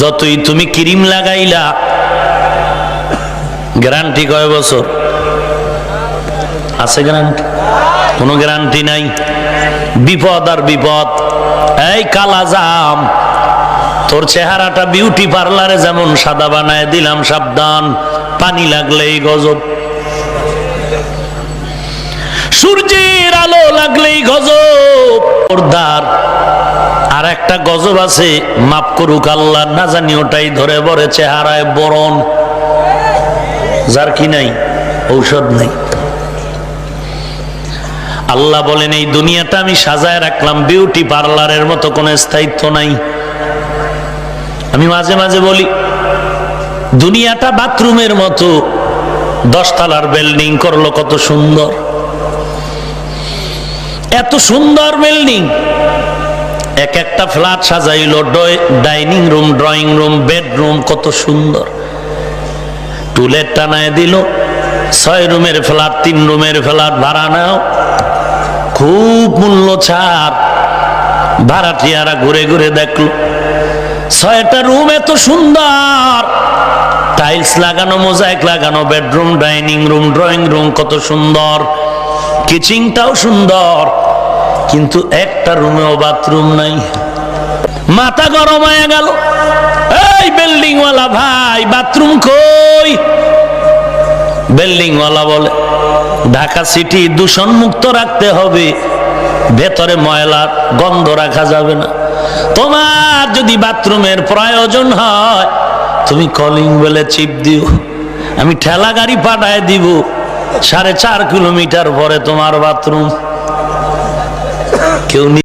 যতই তুমি cream লাগাইলা, guarantee কয় বছর? আছে গ্যারান্টি? কোনো গ্যারান্টি নাই। বিপদ আর বিপদ। এই কালা জাম, তোর চেহারাটা বিউটি পার্লারে যেমন সাদা বানায় দিলাম, সাবধান। পানি লাগলেই গজব। সূর্যের আলো লাগলেই গজব। পর্দার একটা গজব আছে মাপ করুক আল্লাহ, না জানি ওটাই ধরে বরে চেহারায় বরণ। যার কি নাই, ঔষধ নেই। আল্লাহ বলেন, এই দুনিয়াটা আমি সাজায় রাখলাম, বিউটি পার্লারের মতো কোনো স্থায়িত্ব নাই। আমি মাঝে মাঝে বলি, দুনিয়াটা বাথরুমের মতো, দশতলার বিল্ডিং করল কত সুন্দর। এত সুন্দর বিল্ডিং এক একটা flat সাজাইলো dining room, drawing room, bedroom, কত সুন্দর। টুলের টানায় দিল, ছয় রুমের ফ্ল্যাট, তিন রুমের ফ্ল্যাট, ভাড়া নাও। খুব মূল্য ছাড় ভাড়াটিয়ারা ঘুরে ঘুরে দেখল, ছয়টা রুম এত সুন্দর। টাইলস লাগানো, মোজাইক লাগানো, bedroom, dining room, drawing room কত সুন্দর। কিচিংটাও সুন্দর। কিন্তু একটা রুমেও বাথরুম নাই। মাথা গরম হয়ে গেল। এই বিল্ডিং ওয়ালা ভাই, বাথরুম কই? বিল্ডিং ওয়ালা বলে, ঢাকা সিটি দূষণ মুক্ত রাখতে হবে। ভেতরে ময়লার গন্ধ রাখা যাবে না। তোমার যদি বাথরুমের প্রয়োজন হয়, তুমি কলিং বেলে চিপ দিও। আমি ঠেলা গাড়ি পাঠায় দিব। সাড়ে চার কিলোমিটার পরে তোমার বাথরুম। কেউ নি-